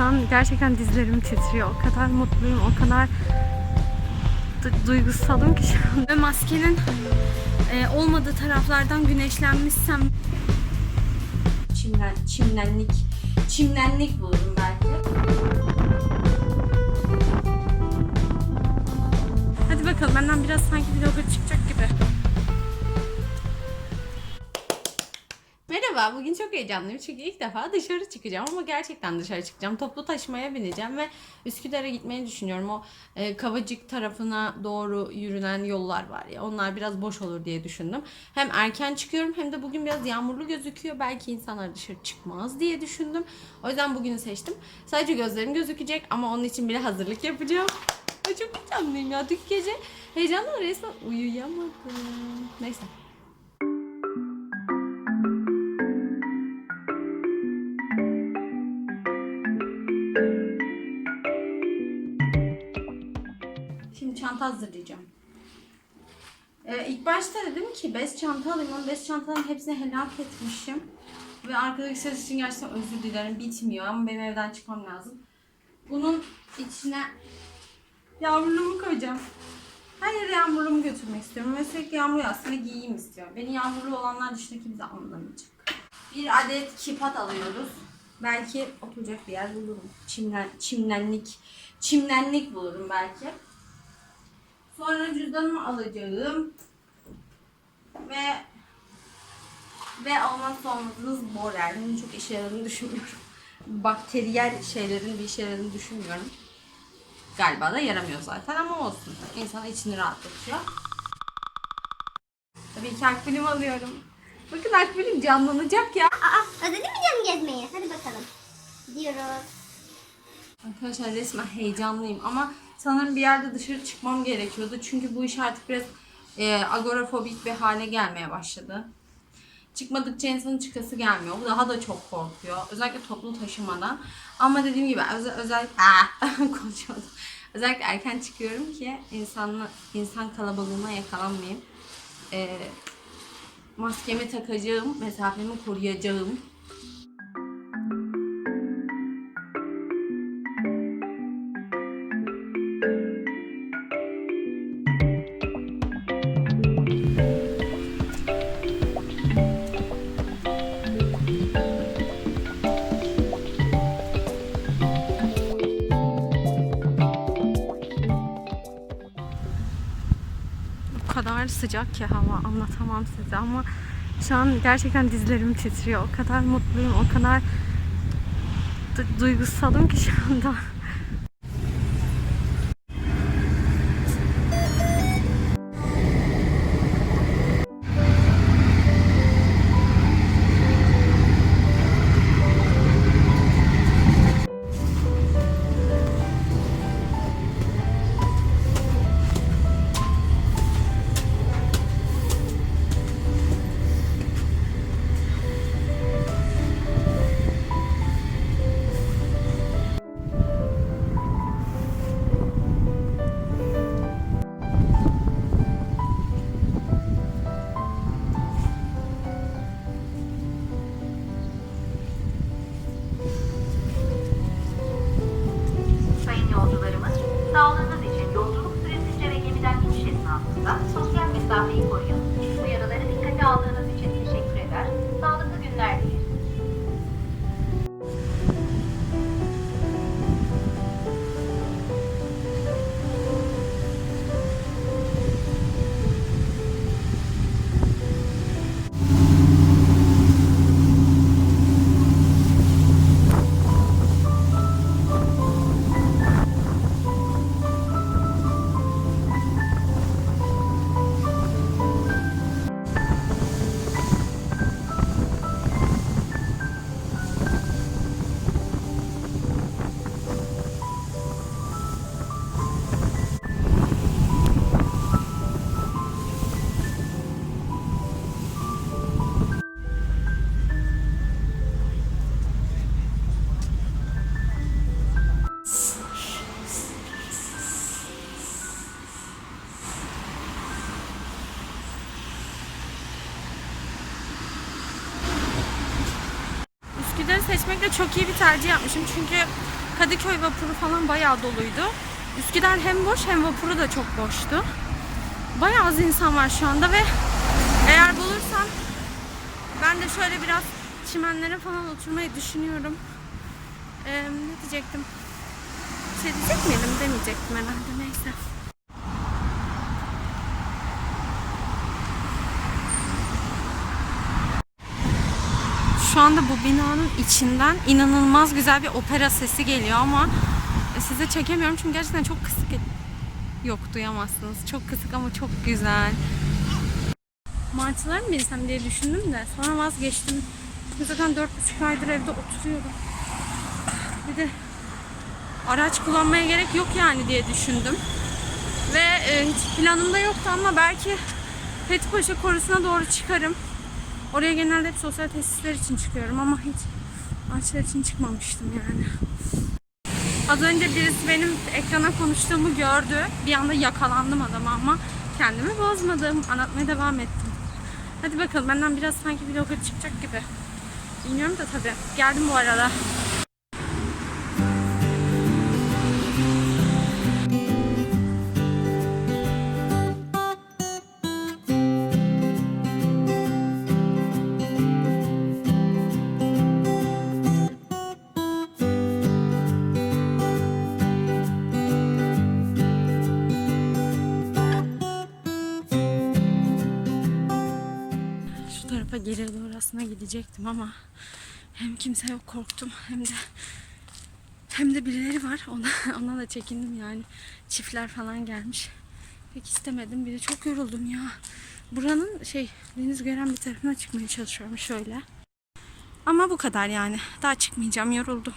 Şu an gerçekten dizlerim titriyor. O kadar mutluyum, o kadar du- duygusalım ki şu an. Ve maskenin e, olmadığı taraflardan güneşlenmişsem Çimlen, çimlenlik, çimlenlik bulurum belki. Hadi bakalım benden biraz sanki vlogger çıkacak gibi. Merhaba, bugün çok heyecanlıyım çünkü ilk defa dışarı çıkacağım ama gerçekten dışarı çıkacağım. Toplu taşımaya bineceğim ve Üsküdar'a gitmeyi düşünüyorum. O e, Kavacık tarafına doğru yürünen yollar var ya, onlar biraz boş olur diye düşündüm. Hem erken çıkıyorum hem de bugün biraz yağmurlu gözüküyor. Belki insanlar dışarı çıkmaz diye düşündüm. O yüzden bugünü seçtim. Sadece gözlerim gözükecek ama onun için bile hazırlık yapacağım. Ay çok heyecanlıyım ya. Dün gece heyecanla resmen uyuyamadım. Neyse. Çanta hazırlayacağım. Ee, ilk başta dedim ki bez çanta alayım ama bez çantaların hepsini helak etmişim. Ve arkadaki ses için gerçekten özür dilerim. Bitmiyor ama benim evden çıkmam lazım. Bunun içine yağmurluğumu koyacağım. Her yere yağmurluğumu götürmek istiyorum. Ve sürekli yağmur ve giyeyim istiyorum. Beni yağmurlu olanlar dışında kimse anlamayacak. Bir adet kipat alıyoruz. Belki oturacak bir yer bulurum. Çimlen, çimlenlik, çimlenlik bulurum belki. Sonra cüzdanımı alacağım. Ve ve olmazsa olmazınız borer. Bunun çok işe yaradığını düşünmüyorum. Bakteriyel şeylerin bir işe yaradığını düşünmüyorum. Galiba da yaramıyor zaten ama olsun. İnsanın içini rahatlatıyor. Tabii ki akbilim alıyorum. Bakın akbilim canlanacak ya. Aa, özledin mi canım gezmeyi? Hadi bakalım. Gidiyoruz. Arkadaşlar resmen heyecanlıyım ama sanırım bir yerde dışarı çıkmam gerekiyordu. Çünkü bu iş artık biraz e, agorafobik bir hale gelmeye başladı. Çıkmadıkça insanın çıkası gelmiyor. Bu daha da çok korkuyor. Özellikle toplu taşımadan. Ama dediğim gibi özel, özel Ah! konuşamadım. Özellikle erken çıkıyorum ki insanla, insan kalabalığına yakalanmayayım. E, maskemi takacağım, mesafemi koruyacağım. Kadar sıcak ki hava anlatamam size ama şu an gerçekten dizlerim titriyor. O kadar mutluyum, o kadar du- duygusalım ki şu anda. yolcularımız. Sağlığınızı çok iyi bir tercih yapmışım. Çünkü Kadıköy vapuru falan bayağı doluydu. Üsküdar hem boş hem vapuru da çok boştu. Bayağı az insan var şu anda ve eğer bulursam ben de şöyle biraz çimenlere falan oturmayı düşünüyorum. Ee, ne diyecektim? Bir şey diyecek miydim? Demeyecektim herhalde. Neyse. Şu anda bu binanın içinden inanılmaz güzel bir opera sesi geliyor ama size çekemiyorum çünkü gerçekten çok kısık. Yok duyamazsınız. Çok kısık ama çok güzel. Martılar mı binsem diye düşündüm de sonra vazgeçtim. Zaten 4,5 aydır evde oturuyorum. Bir de araç kullanmaya gerek yok yani diye düşündüm. Ve e, hiç planımda yoktu ama belki Fethipaşa korusuna doğru çıkarım. Oraya genelde hep sosyal tesisler için çıkıyorum ama hiç ağaçlar için çıkmamıştım yani. Az önce birisi benim ekrana konuştuğumu gördü. Bir anda yakalandım adama ama kendimi bozmadım. Anlatmaya devam ettim. Hadi bakalım benden biraz sanki vlogger çıkacak gibi. Bilmiyorum da tabii. Geldim bu arada. Tarafa geri doğru aslında gidecektim ama hem kimse yok korktum hem de hem de birileri var. Ona, ona da çekindim yani. Çiftler falan gelmiş. Pek istemedim. Bir de çok yoruldum ya. Buranın şey deniz gören bir tarafına çıkmaya çalışıyorum şöyle. Ama bu kadar yani. Daha çıkmayacağım. Yoruldum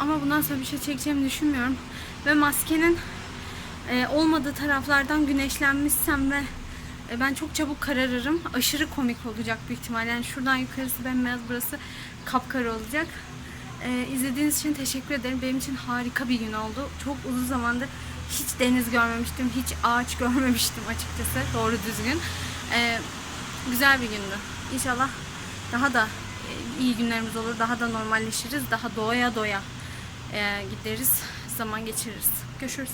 Ama bundan sonra bir şey çekeceğimi düşünmüyorum. Ve maskenin e, olmadığı taraflardan güneşlenmişsem ve e, ben çok çabuk kararırım. Aşırı komik olacak büyük ihtimalle. Yani şuradan yukarısı bembeyaz burası kapkara olacak. E, izlediğiniz için teşekkür ederim. Benim için harika bir gün oldu. Çok uzun zamandır hiç deniz görmemiştim. Hiç ağaç görmemiştim açıkçası. Doğru düzgün. E, güzel bir gündü. İnşallah daha da e, iyi günlerimiz olur. Daha da normalleşiriz. Daha doya doya gideriz. Zaman geçiririz. Görüşürüz.